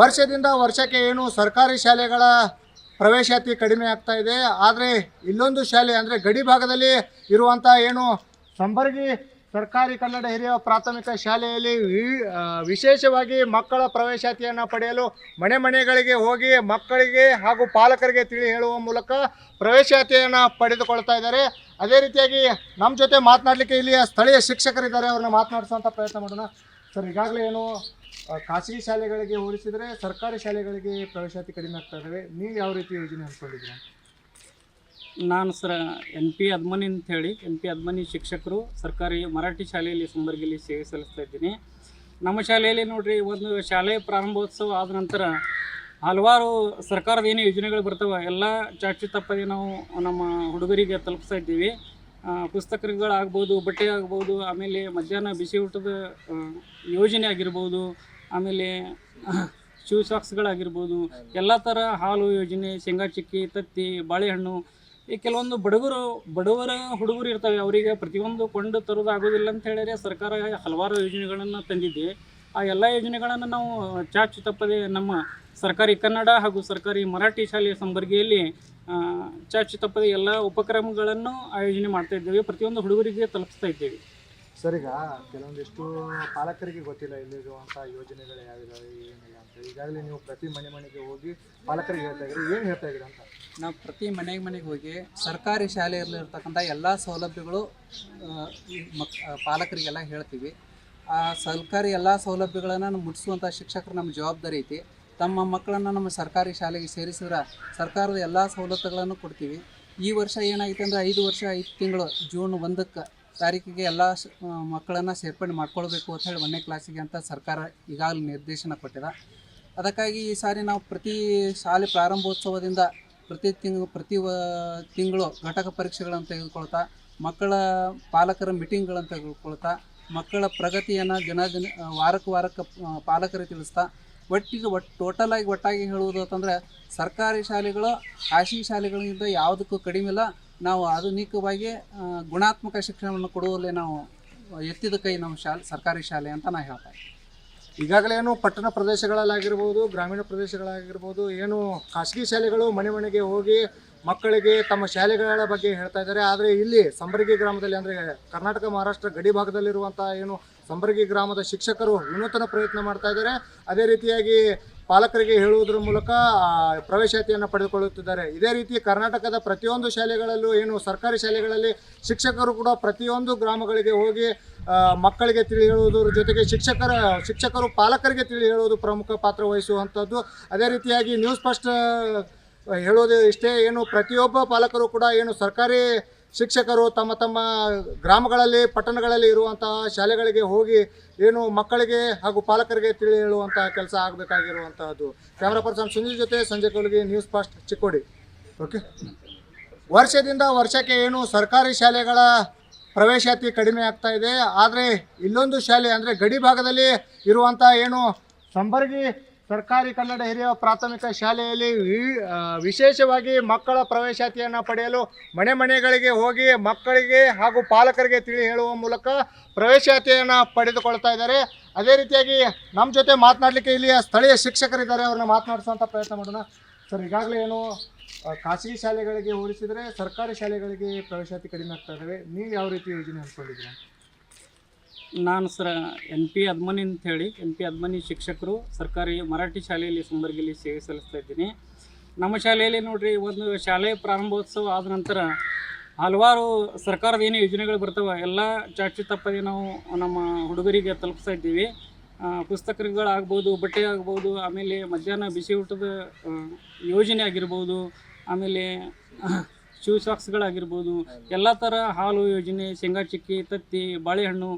ವರ್ಷದಿಂದ ವರ್ಷಕ್ಕೆ ಏನು ಸರ್ಕಾರಿ ಶಾಲೆಗಳ ಪ್ರವೇಶಾತಿ ಕಡಿಮೆ ಆಗ್ತಾ ಇದೆ. ಆದರೆ ಇಲ್ಲೊಂದು ಶಾಲೆ ಅಂದರೆ ಗಡಿ ಭಾಗದಲ್ಲಿ ಇರುವಂಥ ಏನು ಸಂಬರ್ಗಿ ಸರ್ಕಾರಿ ಕನ್ನಡ ಹಿರಿಯ ಪ್ರಾಥಮಿಕ ಶಾಲೆಯಲ್ಲಿ ವಿಶೇಷವಾಗಿ ಮಕ್ಕಳ ಪ್ರವೇಶಾತಿಯನ್ನು ಪಡೆಯಲು ಮನೆ ಮನೆಗಳಿಗೆ ಹೋಗಿ ಮಕ್ಕಳಿಗೆ ಹಾಗೂ ಪಾಲಕರಿಗೆ ತಿಳಿ ಹೇಳುವ ಮೂಲಕ ಪ್ರವೇಶಾತಿಯನ್ನು ಪಡೆದುಕೊಳ್ತಾ ಇದ್ದಾರೆ. ಅದೇ ರೀತಿಯಾಗಿ ನಮ್ಮ ಜೊತೆ ಮಾತನಾಡಲಿಕ್ಕೆ ಇಲ್ಲಿಯ ಸ್ಥಳೀಯ ಶಿಕ್ಷಕರಿದ್ದಾರೆ. ಅವ್ರನ್ನ ಮಾತನಾಡಿಸುವಂಥ ಪ್ರಯತ್ನ ಮಾಡೋಣ. ಸರ್, ಈಗಾಗಲೇ ಏನು ಖಾಸಗಿ ಶಾಲೆಗಳಿಗೆ ಹೋಲಿಸಿದರೆ ಸರ್ಕಾರಿ ಶಾಲೆಗಳಿಗೆ ಪ್ರವೇಶಾತಿ ಕಡಿಮೆ ಆಗ್ತಾ ಇದ್ದಾವೆ ನೀವು ಯಾವ ರೀತಿ ಯೋಜನೆ ಹಮ್ಮಿಕೊಂಡಿದ್ದೀರಾ ನಾನು ಸರ ಎನ್ ಪಿ ಅದ್ಮನಿ ಅಂತ ಹೇಳಿ, ಎನ್ ಪಿ ಅದ್ಮನಿ ಶಿಕ್ಷಕರು ಸರ್ಕಾರಿ ಮರಾಠಿ ಶಾಲೆಯಲ್ಲಿ ಸುಂಬರ್ಗಿಲಿ ಸೇವೆ ಸಲ್ಲಿಸ್ತಾ ಇದ್ದೀನಿ. ನಮ್ಮ ಶಾಲೆಯಲ್ಲಿ ನೋಡಿರಿ, ಒಂದು ಶಾಲೆ ಪ್ರಾರಂಭೋತ್ಸವ ಆದ ನಂತರ ಹಲವಾರು ಸರ್ಕಾರದ ಏನು ಯೋಜನೆಗಳು ಬರ್ತವೆ, ಎಲ್ಲ ಚಾಚು ತಪ್ಪದೆ ನಾವು ನಮ್ಮ ಹುಡುಗರಿಗೆ ತಲುಪಿಸ್ತಾ ಇದ್ದೀವಿ. ಪುಸ್ತಕಗಳಾಗ್ಬೋದು ಬಟ್ಟೆ ಆಗ್ಬೋದು, ಆಮೇಲೆ ಮಧ್ಯಾಹ್ನ ಬಿಸಿ ಊಟದ ಯೋಜನೆ ಆಗಿರ್ಬೋದು ಆಮೇಲೆ ಶೂ ಸಾಕ್ಸ್ಗಳಾಗಿರ್ಬೋದು, ಎಲ್ಲ ಥರ ಹಾಲು ಯೋಜನೆ, ಶೇಂಗಾ ಚಿಕ್ಕಿ, ತತ್ತಿ, ಬಾಳೆಹಣ್ಣು, ಈ ಕೆಲವೊಂದು ಬಡವರು ಬಡವರ ಹುಡುಗರು ಇರ್ತವೆ, ಅವರಿಗೆ ಪ್ರತಿಯೊಂದು ಕೊಂಡು ತರೋದು ಆಗೋದಿಲ್ಲ ಅಂತ ಹೇಳಿದ್ರೆ ಸರ್ಕಾರ ಹಲವಾರು ಯೋಜನೆಗಳನ್ನು ತಂದಿದೆ. ಆ ಎಲ್ಲ ಯೋಜನೆಗಳನ್ನು ನಾವು ಚಾಚು ತಪ್ಪದೆ ನಮ್ಮ ಸರ್ಕಾರಿ ಕನ್ನಡ ಹಾಗೂ ಸರ್ಕಾರಿ ಮರಾಠಿ ಶಾಲೆಯ ಸಂಬರ್ಗಿಯಲ್ಲಿ ಚಾಚು ತಪ್ಪದೆ ಎಲ್ಲ ಉಪಕ್ರಮಗಳನ್ನು ಆಯೋಜನೆ ಮಾಡ್ತಾ ಇದ್ದೇವೆ, ಪ್ರತಿಯೊಂದು ಹುಡುಗರಿಗೆ ತಲುಪಿಸ್ತಾ ಇದ್ದೇವೆ. ಸರ್, ಈಗ ಕೆಲವೊಂದಿಷ್ಟು ಪಾಲಕರಿಗೆ ಗೊತ್ತಿಲ್ಲ ಇಲ್ಲಿರುವಂಥ ಯೋಜನೆಗಳು ಯಾವಿದಾವೆ ಏನಿಲ್ಲ ಅಂತ. ಈಗಾಗಲೇ ನೀವು ಪ್ರತಿ ಮನೆ ಮನೆಗೆ ಹೋಗಿ ಪಾಲಕರಿಗೆ ಹೇಳ್ತಾ ಇದ್ರಿ ಏನು ಹೇಳ್ತಾ ಇದ್ರಿ ಅಂತ? ನಾವು ಪ್ರತಿ ಮನೆಗೆ ಮನೆಗೆ ಹೋಗಿ ಸರ್ಕಾರಿ ಶಾಲೆಯಲ್ಲಿ ಇರ್ತಕ್ಕಂಥ ಎಲ್ಲ ಸೌಲಭ್ಯಗಳು ಮಕ್ ಪಾಲಕರಿಗೆಲ್ಲ ಹೇಳ್ತೀವಿ. ಆ ಸರ್ಕಾರಿ ಎಲ್ಲ ಸೌಲಭ್ಯಗಳನ್ನು ಮುಟ್ಟಿಸುವಂಥ ಶಿಕ್ಷಕರು ನಮ್ಮ ಜವಾಬ್ದಾರಿ ಐತಿ. ತಮ್ಮ ಮಕ್ಕಳನ್ನು ನಮ್ಮ ಸರ್ಕಾರಿ ಶಾಲೆಗೆ ಸೇರಿಸಿದ್ರೆ ಸರ್ಕಾರದ ಎಲ್ಲ ಸವಲತ್ತುಗಳನ್ನು ಕೊಡ್ತೀವಿ. ಈ ವರ್ಷ ಏನಾಗಿದೆ ಅಂದರೆ ಐದು ವರ್ಷ, ಐದು ತಿಂಗಳು, ಜೂನ್ ಒಂದಕ್ಕೆ ತಾರೀಕಿಗೆ ಎಲ್ಲ ಮಕ್ಕಳನ್ನು ಸೇರ್ಪಡೆ ಮಾಡ್ಕೊಳ್ಬೇಕು ಅಂತ ಹೇಳಿ ಒಂದನೇ ಕ್ಲಾಸಿಗೆ ಅಂತ ಸರ್ಕಾರ ಈಗಾಗಲೇ ನಿರ್ದೇಶನ ಕೊಟ್ಟಿದೆ. ಅದಕ್ಕಾಗಿ ಈ ಸಾರಿ ನಾವು ಪ್ರತಿ ಶಾಲೆ ಪ್ರಾರಂಭೋತ್ಸವದಿಂದ ಪ್ರತಿ ತಿಂಗಳು ಪ್ರತಿ ತಿಂಗಳು ಘಟಕ ಪರೀಕ್ಷೆಗಳನ್ನು ತೆಗೆದುಕೊಳ್ತಾ ಮಕ್ಕಳ ಪಾಲಕರ ಮೀಟಿಂಗ್ಗಳನ್ನು ತೆಗೆದುಕೊಳ್ತಾ ಮಕ್ಕಳ ಪ್ರಗತಿಯನ್ನು ದಿನ ದಿನ ವಾರಕ್ಕೆ ವಾರಕ್ಕೆ ಪಾಲಕರಿಗೆ ತಿಳಿಸ್ತಾ, ಒಟ್ಟಿಗೆ ಒಟ್ಟು ಟೋಟಲಾಗಿ ಒಟ್ಟಾಗಿ ಹೇಳುವುದು ಅಂತಂದರೆ ಸರ್ಕಾರಿ ಶಾಲೆಗಳು, ಖಾಸಗಿ ಶಾಲೆಗಳಿಂದ ಯಾವುದಕ್ಕೂ ಕಡಿಮೆ ಇಲ್ಲ. ನಾವು ಆಧುನಿಕವಾಗಿ ಗುಣಾತ್ಮಕ ಶಿಕ್ಷಣವನ್ನು ಕೊಡುವಲ್ಲಿ ನಾವು ಎತ್ತಿದ ಕೈ ನಮ್ಮ ಶಾಲೆ, ಸರ್ಕಾರಿ ಶಾಲೆ ಅಂತ ನಾನು ಹೇಳ್ತಾ. ಈಗಾಗಲೇ ಏನು ಪಟ್ಟಣ ಪ್ರದೇಶಗಳಲ್ಲಾಗಿರ್ಬೋದು, ಗ್ರಾಮೀಣ ಪ್ರದೇಶಗಳಾಗಿರ್ಬೋದು ಏನು ಖಾಸಗಿ ಶಾಲೆಗಳು ಮನೆ ಮನೆಗೆ ಹೋಗಿ ಮಕ್ಕಳಿಗೆ ತಮ್ಮ ಶಾಲೆಗಳ ಬಗ್ಗೆ ಹೇಳ್ತಾ ಇದ್ದಾರೆ ಆದರೆ ಇಲ್ಲಿ ಸಂಬರ್ಗಿ ಗ್ರಾಮದಲ್ಲಿ, ಅಂದರೆ ಕರ್ನಾಟಕ, ಮಹಾರಾಷ್ಟ್ರ ಗಡಿ ಭಾಗದಲ್ಲಿರುವಂಥ ಏನು ಸಂಬರ್ಗಿ ಗ್ರಾಮದ ಶಿಕ್ಷಕರು ವಿನೂತನ ಪ್ರಯತ್ನ ಮಾಡ್ತಾ ಇದ್ದಾರೆ. ಅದೇ ರೀತಿಯಾಗಿ ಪಾಲಕರಿಗೆ ಹೇಳುವುದರ ಮೂಲಕ ಪ್ರವೇಶಾತಿಯನ್ನು ಪಡೆದುಕೊಳ್ಳುತ್ತಿದ್ದಾರೆ. ಇದೇ ರೀತಿ ಕರ್ನಾಟಕದ ಪ್ರತಿಯೊಂದು ಶಾಲೆಗಳಲ್ಲೂ ಏನು ಸರ್ಕಾರಿ ಶಾಲೆಗಳಲ್ಲಿ ಶಿಕ್ಷಕರು ಕೂಡ ಪ್ರತಿಯೊಂದು ಗ್ರಾಮಗಳಿಗೆ ಹೋಗಿ ಮಕ್ಕಳಿಗೆ ತಿಳಿ ಹೇಳುವುದರ ಜೊತೆಗೆ ಶಿಕ್ಷಕರ, ಶಿಕ್ಷಕರು ಪಾಲಕರಿಗೆ ತಿಳಿ ಹೇಳುವುದು ಪ್ರಮುಖ ಪಾತ್ರ ವಹಿಸುವಂಥದ್ದು. ಅದೇ ರೀತಿಯಾಗಿ ನ್ಯೂಸ್ ಫಸ್ಟ್ ಹೇಳೋದು ಇಷ್ಟೇ, ಏನು ಪ್ರತಿಯೊಬ್ಬ ಪಾಲಕರು ಕೂಡ ಏನು ಸರ್ಕಾರಿ ಶಿಕ್ಷಕರು ತಮ್ಮ ತಮ್ಮ ಗ್ರಾಮಗಳಲ್ಲಿ, ಪಟ್ಟಣಗಳಲ್ಲಿ ಇರುವಂತಹ ಶಾಲೆಗಳಿಗೆ ಹೋಗಿ ಏನು ಮಕ್ಕಳಿಗೆ ಹಾಗೂ ಪಾಲಕರಿಗೆ ತಿಳಿ ಹೇಳುವಂತಹ ಕೆಲಸ ಆಗಬೇಕಾಗಿರುವಂತಹದ್ದು. ಕ್ಯಾಮ್ರಾ ಪರ್ಸನ್ ಸುನಿಲ್ ಜೊತೆ ಸಂಜೆ ಕೊಲ್ಗಿ ನ್ಯೂಸ್ ಫಾಸ್ಟ್ ಚಿಕ್ಕೋಡಿ. ಓಕೆ ವರ್ಷದಿಂದ ವರ್ಷಕ್ಕೆ ಏನು ಸರ್ಕಾರಿ ಶಾಲೆಗಳ ಪ್ರವೇಶಾತಿ ಕಡಿಮೆ ಆಗ್ತಾ ಇದೆ. ಆದರೆ ಇಲ್ಲೊಂದು ಶಾಲೆ ಅಂದರೆ ಗಡಿ ಭಾಗದಲ್ಲಿ ಇರುವಂಥ ಏನು ಸಂಬರ್ಗಿ ಸರ್ಕಾರಿ ಕನ್ನಡ ಹಿರಿಯ ಪ್ರಾಥಮಿಕ ಶಾಲೆಯಲ್ಲಿ ವಿಶೇಷವಾಗಿ ಮಕ್ಕಳ ಪ್ರವೇಶಾತಿಯನ್ನು ಪಡೆಯಲು ಮನೆ ಮನೆಗಳಿಗೆ ಹೋಗಿ ಮಕ್ಕಳಿಗೆ ಹಾಗೂ ಪಾಲಕರಿಗೆ ತಿಳಿ ಹೇಳುವ ಮೂಲಕ ಪ್ರವೇಶಾತಿಯನ್ನು ಪಡೆದುಕೊಳ್ತಾ ಇದ್ದಾರೆ. ಅದೇ ರೀತಿಯಾಗಿ ನಮ್ಮ ಜೊತೆ ಮಾತನಾಡಲಿಕ್ಕೆ ಇಲ್ಲಿಯ ಸ್ಥಳೀಯ ಶಿಕ್ಷಕರಿದ್ದಾರೆ. ಅವ್ರನ್ನ ಮಾತನಾಡಿಸುವಂಥ ಪ್ರಯತ್ನ ಮಾಡೋಣ. ಸರ್, ಈಗಾಗಲೇ ಏನು ಖಾಸಗಿ ಶಾಲೆಗಳಿಗೆ ಹೋಲಿಸಿದರೆ ಸರ್ಕಾರಿ ಶಾಲೆಗಳಿಗೆ ಪ್ರವೇಶಾತಿ ಕಡಿಮೆ ಆಗ್ತಾ ಇದ್ದಾವೆ ನೀವು ಯಾವ ರೀತಿ ಯೋಜನೆ ಹಮ್ಮಿಕೊಂಡಿದ್ದೀರಾ ನಾನು ಸರ ಎನ್ ಪಿ ಅದ್ಮನಿ ಅಂತ ಹೇಳಿ ಎನ್ ಪಿ ಅದ್ಮನಿ ಶಿಕ್ಷಕರು ಸರ್ಕಾರಿ ಮರಾಠಿ ಶಾಲೆಯಲ್ಲಿ ಸುಂಬರ್ಗಿಲಿ ಸೇವೆ ಸಲ್ಲಿಸ್ತಾ ಇದ್ದೀನಿ. ನಮ್ಮ ಶಾಲೆಯಲ್ಲಿ ನೋಡ್ರಿ, ಒಂದು ಶಾಲೆ ಪ್ರಾರಂಭೋತ್ಸವ ಆದ ನಂತರ ಹಲವಾರು ಸರ್ಕಾರದ ಏನು ಯೋಜನೆಗಳು ಬರ್ತವೆ, ಎಲ್ಲ ಚಾಚು ತಪ್ಪದೆ ನಾವು ನಮ್ಮ ಹುಡುಗರಿಗೆ ತಲುಪಿಸ್ತಾ ಇದ್ದೀವಿ. ಪುಸ್ತಕಗಳಾಗ್ಬೋದು, ಬಟ್ಟೆ ಆಗ್ಬೋದು, ಆಮೇಲೆ ಮಧ್ಯಾಹ್ನ ಬಿಸಿ ಊಟದ ಯೋಜನೆ ಆಗಿರ್ಬೋದು, ಆಮೇಲೆ ಶೂ ಸಾಕ್ಸ್ಗಳಾಗಿರ್ಬೋದು, ಎಲ್ಲ ಥರ ಹಾಲು ಯೋಜನೆ, ಶೇಂಗಾ ಚಿಕ್ಕಿ, ತತ್ತಿ, ಬಾಳೆಹಣ್ಣು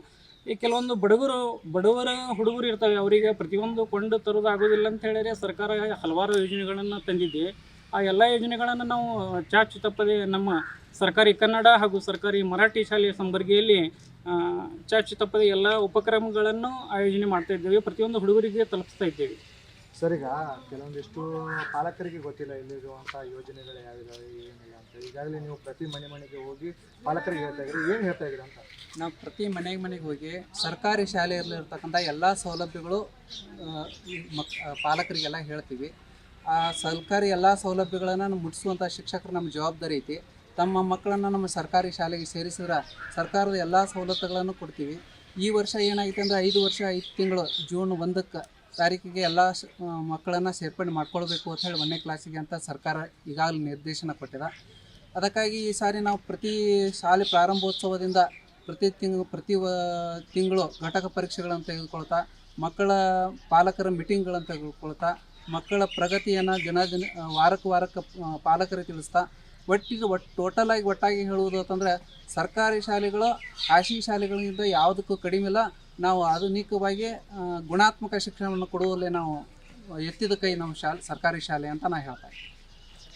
ಈ ಕೆಲವೊಂದು ಬಡವರು ಬಡವರ ಹುಡುಗರು ಇರ್ತವೆ ಅವರಿಗೆ ಪ್ರತಿಯೊಂದು ಕೊಂಡು ತರೋದು ಆಗೋದಿಲ್ಲ ಅಂತ ಹೇಳಿದ್ರೆ ಸರ್ಕಾರ ಹಲವಾರು ಯೋಜನೆಗಳನ್ನು ತಂದಿದೆ. ಆ ಎಲ್ಲ ಯೋಜನೆಗಳನ್ನು ನಾವು ಚಾಚು ತಪ್ಪದೆ ನಮ್ಮ ಸರ್ಕಾರಿ ಕನ್ನಡ ಹಾಗೂ ಸರ್ಕಾರಿ ಮರಾಠಿ ಶಾಲೆಯ ಸಂಬರ್ಗಿಯಲ್ಲಿ ಆ, ಚಾಚು ತಪ್ಪದೆ ಎಲ್ಲ ಉಪಕ್ರಮಗಳನ್ನು ಆಯೋಜನೆ ಮಾಡ್ತಾ ಇದ್ದೇವೆ. ಪ್ರತಿಯೊಂದು ಹುಡುಗರಿಗೆ ತಲುಪಿಸ್ತಾ ಇದ್ದೇವೆ. ಸರ್ ಈಗ ಕೆಲವೊಂದಿಷ್ಟು ಪಾಲಕರಿಗೆ ಗೊತ್ತಿಲ್ಲ ಇಲ್ಲಿರುವಂಥ ಯೋಜನೆಗಳು ಯಾವಿದಾವೆ ಏನಿಲ್ಲ ಅಂತ. ಈಗಾಗಲೇ ನೀವು ಪ್ರತಿ ಮನೆ ಮನೆಗೆ ಹೋಗಿ ಪಾಲಕರಿಗೆ ಹೇಳ್ತಾ ಇದ್ರಿ ಏನು ಹೇಳ್ತಾ ಇದ್ರಿ ಅಂತ? ನಾವು ಪ್ರತಿ ಮನೆ ಮನೆಗೆ ಹೋಗಿ ಸರ್ಕಾರಿ ಶಾಲೆಯಲ್ಲಿರ್ತಕ್ಕಂಥ ಎಲ್ಲ ಸೌಲಭ್ಯಗಳು ಮಕ್ ಪಾಲಕರಿಗೆಲ್ಲ ಹೇಳ್ತೀವಿ. ಆ, ಸರ್ಕಾರಿ ಎಲ್ಲ ಸೌಲಭ್ಯಗಳನ್ನು ಮುಟ್ಟಿಸುವಂಥ ಶಿಕ್ಷಕರು ನಮ್ಮ ಜವಾಬ್ದಾರಿ ಐತಿ. ತಮ್ಮ ಮಕ್ಕಳನ್ನು ನಮ್ಮ ಸರ್ಕಾರಿ ಶಾಲೆಗೆ ಸೇರಿಸಿದ್ರೆ ಸರ್ಕಾರದ ಎಲ್ಲ ಸವಲತ್ತುಗಳನ್ನು ಕೊಡ್ತೀವಿ. ಈ ವರ್ಷ ಏನಾಗಿದೆ ಅಂದರೆ ಐದು ವರ್ಷ ಐದು ತಿಂಗಳು, ಜೂನ್ ಒಂದಕ್ಕೆ ತಾರೀಕಿಗೆ ಎಲ್ಲ ಮಕ್ಕಳನ್ನು ಸೇರ್ಪಡೆ ಮಾಡ್ಕೊಳ್ಬೇಕು ಅಂತ ಹೇಳಿ ಒಂದನೇ ಕ್ಲಾಸಿಗೆ ಅಂತ ಸರ್ಕಾರ ಈಗಾಗಲೇ ನಿರ್ದೇಶನ ಕೊಟ್ಟಿದೆ. ಅದಕ್ಕಾಗಿ ಈ ಸಾರಿ ನಾವು ಪ್ರತಿ ಶಾಲೆ ಪ್ರಾರಂಭೋತ್ಸವದಿಂದ ಪ್ರತಿ ತಿಂಗಳು ಪ್ರತಿ ತಿಂಗಳು ಘಟಕ ಪರೀಕ್ಷೆಗಳನ್ನು ತೆಗೆದುಕೊಳ್ತಾ, ಮಕ್ಕಳ ಪಾಲಕರ ಮೀಟಿಂಗ್ಗಳನ್ನು ತೆಗೆದುಕೊಳ್ತಾ, ಮಕ್ಕಳ ಪ್ರಗತಿಯನ್ನು ದಿನ ದಿನ ವಾರಕ್ಕೆ ವಾರಕ್ಕೆ ಪಾಲಕರಿಗೆ ತಿಳಿಸ್ತಾ, ಒಟ್ಟಿಗೆ ಒಟ್ಟು ಟೋಟಲಾಗಿ ಒಟ್ಟಾಗಿ ಹೇಳುವುದು ಅಂತಂದರೆ ಸರ್ಕಾರಿ ಶಾಲೆಗಳು, ಖಾಸಗಿ ಶಾಲೆಗಳಿಂದ ಯಾವುದಕ್ಕೂ ಕಡಿಮೆ ಇಲ್ಲ. ನಾವು ಆಧುನಿಕವಾಗಿ ಗುಣಾತ್ಮಕ ಶಿಕ್ಷಣವನ್ನು ಕೊಡುವಲ್ಲೇ ನಾವು ಎತ್ತಿದ ಕೈ ನಮ್ಮ ಶಾಲೆ, ಸರ್ಕಾರಿ ಶಾಲೆ ಅಂತ ನಾನು ಹೇಳ್ತಾ.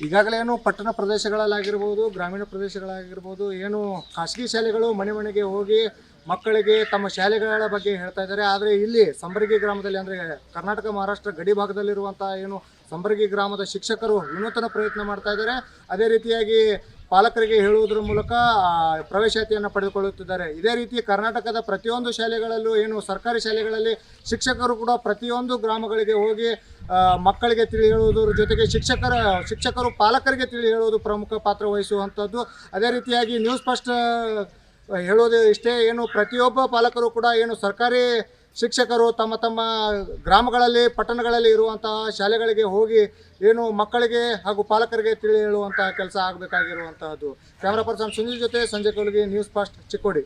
ಈಗಾಗಲೇ ಏನು ಪಟ್ಟಣ ಪ್ರದೇಶಗಳಲ್ಲಾಗಿರ್ಬೋದು, ಗ್ರಾಮೀಣ ಪ್ರದೇಶಗಳಾಗಿರ್ಬೋದು ಏನು ಖಾಸಗಿ ಶಾಲೆಗಳು ಮನೆ ಮನೆಗೆ ಹೋಗಿ ಮಕ್ಕಳಿಗೆ ತಮ್ಮ ಶಾಲೆಗಳ ಬಗ್ಗೆ ಹೇಳ್ತಾ ಇದ್ದಾರೆ ಆದರೆ ಇಲ್ಲಿ ಸಂಬರಗಿ ಗ್ರಾಮದಲ್ಲಿ ಅಂದರೆ ಕರ್ನಾಟಕ, ಮಹಾರಾಷ್ಟ್ರ ಗಡಿ ಭಾಗದಲ್ಲಿರುವಂಥ ಏನು ಸಂಬರಗಿ ಗ್ರಾಮದ ಶಿಕ್ಷಕರು ವಿನೂತನ ಪ್ರಯತ್ನ ಮಾಡ್ತಾ ಇದ್ದಾರೆ. ಅದೇ ರೀತಿಯಾಗಿ ಪಾಲಕರಿಗೆ ಹೇಳುವುದರ ಮೂಲಕ ಪ್ರವೇಶಾತಿಯನ್ನು ಪಡೆದುಕೊಳ್ಳುತ್ತಿದ್ದಾರೆ. ಇದೇ ರೀತಿ ಕರ್ನಾಟಕದ ಪ್ರತಿಯೊಂದು ಶಾಲೆಗಳಲ್ಲೂ ಏನು ಸರ್ಕಾರಿ ಶಾಲೆಗಳಲ್ಲಿ ಶಿಕ್ಷಕರು ಕೂಡ ಪ್ರತಿಯೊಂದು ಗ್ರಾಮಗಳಿಗೆ ಹೋಗಿ ಮಕ್ಕಳಿಗೆ ತಿಳಿ ಹೇಳುವುದರ ಜೊತೆಗೆ ಶಿಕ್ಷಕರ, ಶಿಕ್ಷಕರು ಪಾಲಕರಿಗೆ ತಿಳಿ ಹೇಳುವುದು ಪ್ರಮುಖ ಪಾತ್ರ ವಹಿಸುವಂಥದ್ದು. ಅದೇ ರೀತಿಯಾಗಿ ನ್ಯೂಸ್ ಫಸ್ಟ್ ಹೇಳೋದು ಇಷ್ಟೇ, ಏನು ಪ್ರತಿಯೊಬ್ಬ ಪಾಲಕರು ಕೂಡ ಏನು ಸರ್ಕಾರಿ ಶಿಕ್ಷಕರು ತಮ್ಮ ತಮ್ಮ ಗ್ರಾಮಗಳಲ್ಲಿ, ಪಟ್ಟಣಗಳಲ್ಲಿ ಇರುವಂತಹ ಶಾಲೆಗಳಿಗೆ ಹೋಗಿ ಏನು ಮಕ್ಕಳಿಗೆ ಹಾಗೂ ಪಾಲಕರಿಗೆ ತಿಳಿ ಹೇಳುವಂತಹ ಕೆಲಸ ಆಗಬೇಕಾಗಿರುವಂತಹದ್ದು. ಕ್ಯಾಮ್ರಾ ಪರ್ಸನ್ ಸುನಿಲ್ ಜೊತೆ ಸಂಜೆ ಕೊಲ್ಗಿ ನ್ಯೂಸ್ ಫಾಸ್ಟ್ ಚಿಕ್ಕೋಡಿ